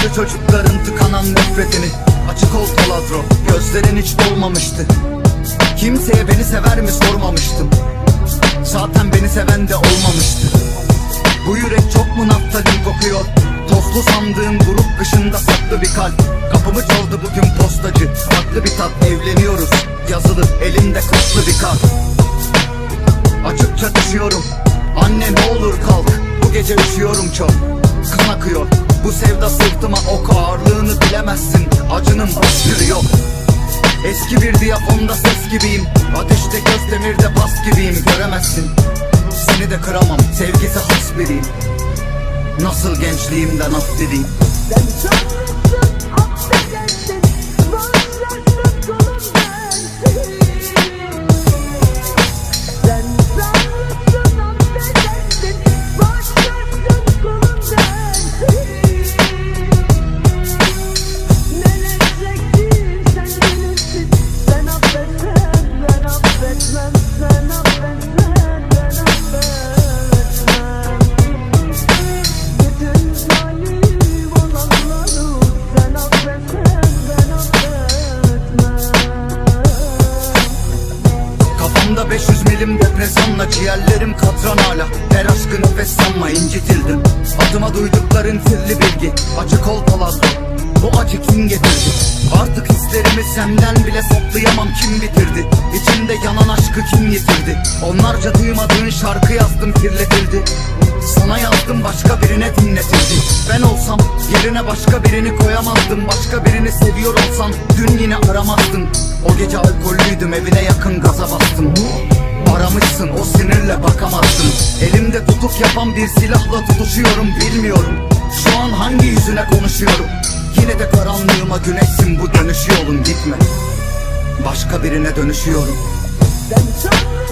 Nice çocukların tıkanan nefretini. Açık ol taladro Gözlerin hiç dolmamıştı. Kimseye beni sever mi sormamıştım. Zaten beni seven de olmamıştı. Bu yürek çok mu naftalin kokuyor? Tozlu sandığım grup kışında saklı bir kalp. Kapımı çaldı bugün postacı. Farklı bir tat evleniyoruz. Yazılı elimde kaslı bir kart Açıkça düşüyorum. Anne ne olur kalk. Bu gece üşüyorum çok. Kan akıyor Bu sevda sırtıma ok ağırlığını bilemezsin. Acının başlığı yok. Eski bir diyafonda ses gibiyim. Ateşte göz demirde bas gibiyim. Göremezsin. Seni de kıramam. Sevgisi has biriyim. Nasıl gençliğimden af dileyim Sen sanırsın affedersin depresyonla Ciğerlerim katran hala. Her aşkı nefes sanma incitildim. Adıma duydukların sirli bilgi. Açık ol palazzo Bu acı kim getirdi? Artık hislerimi senden bile saklayamam kim bitirdi? İçimde yanan aşkı kim yitirdi? Onlarca duymadığın şarkı yazdım kirletildi. Sana yazdım başka birine dinletildi. Ben olsam yerine başka birini koyamazdım. Başka birini seviyor olsan dün yine aramazdın. O gece alkollüydüm evine yakın gaza bastım Aramışsın o sinirle bakamazsın. Elimde tutuk yapan bir silahla tutuşuyorum bilmiyorum. Şu an hangi yüzüne konuşuyorum? Yine de karanlığıma güneşsin bu dönüş yolun gitme Başka birine dönüşüyorum. Sen sanırsın